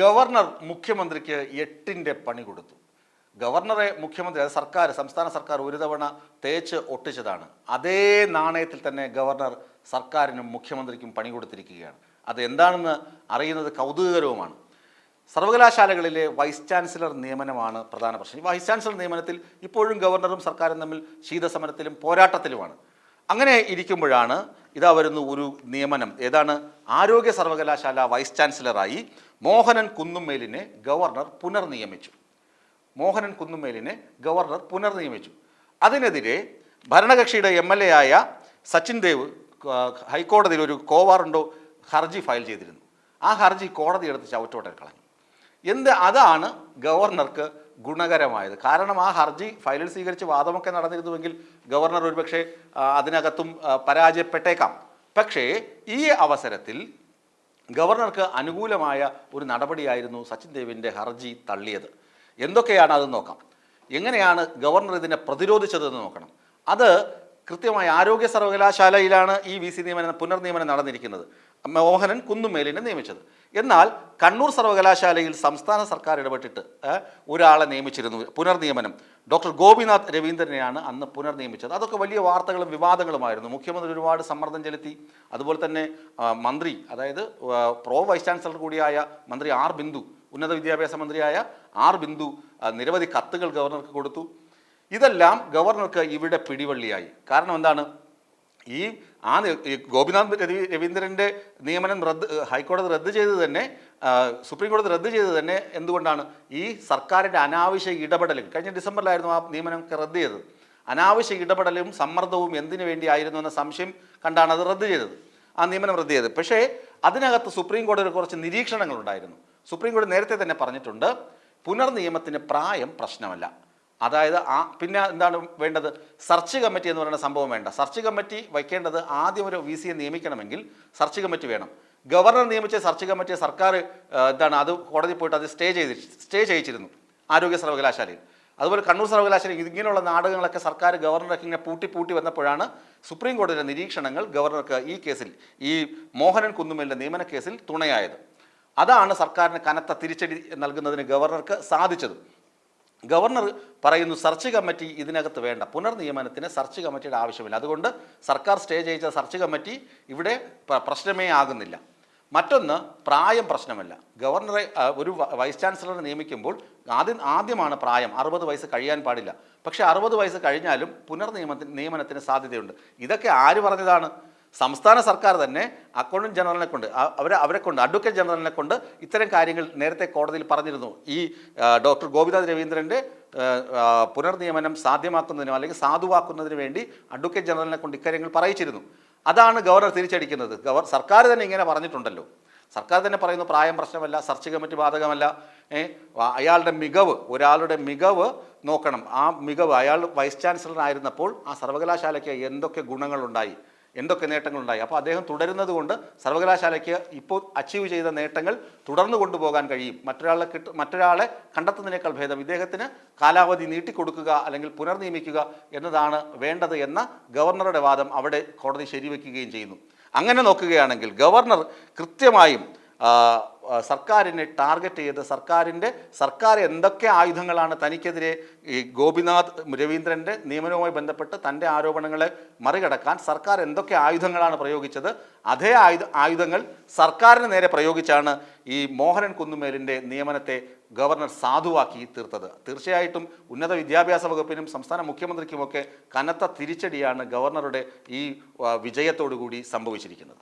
Governor മുഖ്യമന്ത്രിക്ക് എട്ടിന്റെ പണി കൊടുത്തു. ഗവർണറെ മുഖ്യമന്ത്രി അത് സർക്കാർ സംസ്ഥാന സർക്കാർ ഒരു തവണ തേച്ച് ഒട്ടിച്ചതാണ്. അതേ നാണയത്തിൽ തന്നെ ഗവർണർ സർക്കാരിനും മുഖ്യമന്ത്രിക്കും പണി കൊടുത്തിരിക്കുകയാണ്. അത് എന്താണെന്ന് അറിയുന്നത് കൗതുകകരവുമാണ്. സർവകലാശാലകളിലെ വൈസ് ചാൻസലർ നിയമനമാണ് പ്രധാന പ്രശ്നം. വൈസ് ചാൻസലർ നിയമനത്തിൽ ഇപ്പോഴും ഗവർണറും സർക്കാരും തമ്മിൽ ശീതസമരത്തിലും പോരാട്ടത്തിലുമാണ്. അങ്ങനെ ഇരിക്കുമ്പോഴാണ് ഇതാ വരുന്നു ഒരു നിയമനം. ഏതാണ്? ആരോഗ്യ സർവകലാശാല വൈസ് ചാൻസലറായി മോഹനൻ കുന്നുമേലിനെ ഗവർണർ പുനർനിയമിച്ചു. മോഹനൻ കുന്നുമേലിനെ ഗവർണർ പുനർനിയമിച്ചു. അതിനെതിരെ ഭരണകക്ഷിയുടെ എം എൽ എ ആയ സച്ചിൻ ദേവ് ഹൈക്കോടതിയിൽ ഒരു കോവാറുണ്ടോ ഹർജി ഫയൽ ചെയ്തിരുന്നു. ആ ഹർജി കോടതി എടുത്ത് ചവിട്ടോട്ടെ കളഞ്ഞു. എന്ത് അതാണ് ഗവർണർക്ക് ഗുണകരമായത്. കാരണം ആ ഹർജി ഫയലിൽ സ്വീകരിച്ച് വാദമൊക്കെ നടന്നിരുന്നുവെങ്കിൽ ഗവർണർ ഒരുപക്ഷെ അതിനകത്തും പരാജയപ്പെട്ടേക്കാം. പക്ഷേ ഈ അവസരത്തിൽ ഗവർണർക്ക് അനുകൂലമായ ഒരു നടപടിയായിരുന്നു സച്ചിൻ ദേവിന്റെ ഹർജി തള്ളിയത്. എന്തൊക്കെയാണ് അത് നോക്കാം. എങ്ങനെയാണ് ഗവർണർ ഇതിനെ പ്രതിരോധിച്ചതെന്ന് നോക്കണം. അത് കൃത്യമായി ആരോഗ്യ സർവകലാശാലയിലാണ് ഈ വി സി നിയമനം പുനർനിയമനം നടന്നിരിക്കുന്നത്. മോഹനൻ കുന്നുമേലിനെ നിയമിച്ചത്. എന്നാൽ കണ്ണൂർ സർവകലാശാലയിൽ സംസ്ഥാന സർക്കാർ ഇടപെട്ടിട്ട് ഒരാളെ നിയമിച്ചിരുന്നു പുനർനിയമനം. ഡോക്ടർ ഗോപിനാഥ് രവീന്ദ്രനെയാണ് അന്ന് പുനർനിയമിച്ചത്. അതൊക്കെ വലിയ വാർത്തകളും വിവാദങ്ങളുമായിരുന്നു. മുഖ്യമന്ത്രി ഒരുപാട് സമ്മർദ്ദം ചെലുത്തി. അതുപോലെ തന്നെ മന്ത്രി അതായത് പ്രോ വൈസ് ചാൻസലർ കൂടിയായ മന്ത്രി ആർ ബിന്ദു ഉന്നത വിദ്യാഭ്യാസ മന്ത്രിയായ ആർ ബിന്ദു നിരവധി കത്തുകൾ ഗവർണർക്ക് കൊടുത്തു. ഇതെല്ലാം ഗവർണർക്ക് ഇവിടെ പിടിവള്ളിയായി. കാരണം എന്താണ്? ഈ ആ ഗോപിനാഥ് രവി രവീന്ദ്രന്റെ നിയമനം റദ്ദ് ഹൈക്കോടതി റദ്ദ് ചെയ്തത് തന്നെ സുപ്രീം കോടതി റദ്ദ് ചെയ്തത് തന്നെ എന്തുകൊണ്ടാണ് ഈ സർക്കാരിന്റെ അനാവശ്യ ഇടപെടലും കഴിഞ്ഞ ഡിസംബറിലായിരുന്നു ആ നിയമനം റദ്ദ് ചെയ്തത്. അനാവശ്യ ഇടപെടലും സമ്മർദ്ദവും എന്തിനു വേണ്ടിയായിരുന്നു എന്ന സംശയം കണ്ടാണ് അത് റദ്ദ് ചെയ്തത്. ആ നിയമനം റദ്ദ് ചെയ്തത്. പക്ഷേ അതിനകത്ത് സുപ്രീം കോടതിയിൽ കുറച്ച് നിരീക്ഷണങ്ങളുണ്ടായിരുന്നു. സുപ്രീം കോടതി നേരത്തെ തന്നെ പറഞ്ഞിട്ടുണ്ട് പുനർനിയമത്തിന് പ്രായം പ്രശ്നമല്ല. അതായത് ആ പിന്നെ എന്താണ് വേണ്ടത്? സർച്ച് കമ്മിറ്റി എന്ന് പറയുന്ന സംഭവം വേണ്ട. സർച്ച് കമ്മിറ്റി വയ്ക്കേണ്ടത് ആദ്യം ഒരു വി സിയെ നിയമിക്കണമെങ്കിൽ സർച്ച് കമ്മിറ്റി വേണം. ഗവർണർ നിയമിച്ച സർച്ച് കമ്മിറ്റി സർക്കാർ എന്താണ് അത് കോടതി പോയിട്ട് അത് സ്റ്റേ ചെയ്ത് സ്റ്റേ ചെയ്യിച്ചിരുന്നു ആരോഗ്യ സർവകലാശാലയിൽ. അതുപോലെ കണ്ണൂർ സർവകലാശാല ഇങ്ങനെയുള്ള നാടകങ്ങളൊക്കെ സർക്കാർ ഗവർണർക്ക് ഇങ്ങനെ പൂട്ടി പൂട്ടി വന്നപ്പോഴാണ് സുപ്രീം കോടതിയുടെ നിരീക്ഷണങ്ങൾ ഗവർണർക്ക് ഈ കേസിൽ ഈ മോഹനൻ കുന്നുമലിന്റെ നിയമന കേസിൽ തുണയായത്. അതാണ് സർക്കാരിന് കനത്ത തിരിച്ചടി നൽകുന്നതിന് ഗവർണർക്ക് സാധിച്ചത്. ഗവർണർ പറയുന്നു സെർച്ച് കമ്മിറ്റി ഇതിനകത്ത് വേണ്ട. പുനർനിയമനത്തിന് സെർച്ച് കമ്മിറ്റിയുടെ ആവശ്യമില്ല. അതുകൊണ്ട് സർക്കാർ സ്റ്റേ ചെയ്യിച്ച സെർച്ച് കമ്മിറ്റി ഇവിടെ പ്രശ്നമേ ആകുന്നില്ല. മറ്റൊന്ന് പ്രായം പ്രശ്നമല്ല. ഗവർണറെ ഒരു വൈസ് ചാൻസലറെ നിയമിക്കുമ്പോൾ ആദ്യം ആദ്യമാണ് പ്രായം. അറുപത് വയസ്സ് കഴിയാൻ പാടില്ല. പക്ഷേ അറുപത് വയസ്സ് കഴിഞ്ഞാലും പുനർനിയമത്തിന് നിയമനത്തിന് സാധ്യതയുണ്ട്. ഇതൊക്കെ ആര് പറഞ്ഞതാണ്? സംസ്ഥാന സർക്കാർ തന്നെ അക്കൗണ്ടന്റ് ജനറലിനെ കൊണ്ട് അവർ അവരെ കൊണ്ട് അഡ്വക്കേറ്റ് ജനറലിനെ കൊണ്ട് ഇത്തരം കാര്യങ്ങൾ നേരത്തെ കോടതിയിൽ പറഞ്ഞിരുന്നു. ഈ ഡോക്ടർ ഗോപിനാഥ് രവീന്ദ്രന്റെ പുനർനിയമനം സാധ്യമാക്കുന്നതിനോ അല്ലെങ്കിൽ സാധുവാക്കുന്നതിന് വേണ്ടി അഡ്വക്കേറ്റ് ജനറലിനെ കൊണ്ട് ഇക്കാര്യങ്ങൾ പറയിച്ചിരുന്നു. അതാണ് ഗവർണർ തിരിച്ചടിക്കുന്നത്. ഗവർ സർക്കാർ തന്നെ ഇങ്ങനെ പറഞ്ഞിട്ടുണ്ടല്ലോ. സർക്കാർ തന്നെ പറയുന്നു പ്രായം പ്രശ്നമല്ല സർച്ച് കമ്മിറ്റി ബാധകമല്ല. അയാളുടെ മികവ് ഒരാളുടെ മികവ് നോക്കണം. ആ മികവ് അയാൾ വൈസ് ചാൻസലർ ആയിരുന്നപ്പോൾ ആ സർവകലാശാലയ്ക്ക് എന്തൊക്കെ ഗുണങ്ങളുണ്ടായി? എന്തൊക്കെ നേട്ടങ്ങളുണ്ടായി? അപ്പോൾ അദ്ദേഹം തുടരുന്നത് കൊണ്ട് സർവകലാശാലയ്ക്ക് ഇപ്പോൾ അച്ചീവ് ചെയ്ത നേട്ടങ്ങൾ തുടർന്നു കൊണ്ടുപോകാൻ കഴിയും. മറ്റൊരാളെ കിട്ട മറ്റൊരാളെ കണ്ടെത്തുന്നതിനേക്കാൾ ഭേദം ഇദ്ദേഹത്തിന് കാലാവധി നീട്ടിക്കൊടുക്കുക അല്ലെങ്കിൽ പുനർനിയമിക്കുക എന്നതാണ് വേണ്ടത് എന്ന ഗവർണറുടെ വാദം അവിടെ കോടതി ശരിവെക്കുകയും ചെയ്യുന്നു. അങ്ങനെ നോക്കുകയാണെങ്കിൽ ഗവർണർ കൃത്യമായും സർക്കാരിനെ ടാർഗറ്റ് ചെയ്ത് സർക്കാരിന്റെ സർക്കാർ എന്തൊക്കെ ആയുധങ്ങളാണ് തനിക്കെതിരെ ഈ ഗോപിനാഥ് രവീന്ദ്രന്റെ നിയമനവുമായി ബന്ധപ്പെട്ട് തന്റെ ആരോപണങ്ങളെ മറികടക്കാൻ സർക്കാർ എന്തൊക്കെ ആയുധങ്ങളാണ് പ്രയോഗിച്ചത് അതേ ആയുധ ആയുധങ്ങൾ സർക്കാരിന് നേരെ പ്രയോഗിച്ചാണ് ഈ മോഹനൻ കുന്നുമേലിന്റെ നിയമനത്തെ ഗവർണർ സാധുവാക്കി തീർത്തത്. തീർച്ചയായിട്ടും ഉന്നത വിദ്യാഭ്യാസ വകുപ്പിനും സംസ്ഥാന മുഖ്യമന്ത്രിക്കുമൊക്കെ കനത്ത തിരിച്ചടിയാണ് ഗവർണറുടെ ഈ വിജയത്തോടുകൂടി കൂടി സംഭവിച്ചിരിക്കുന്നത്.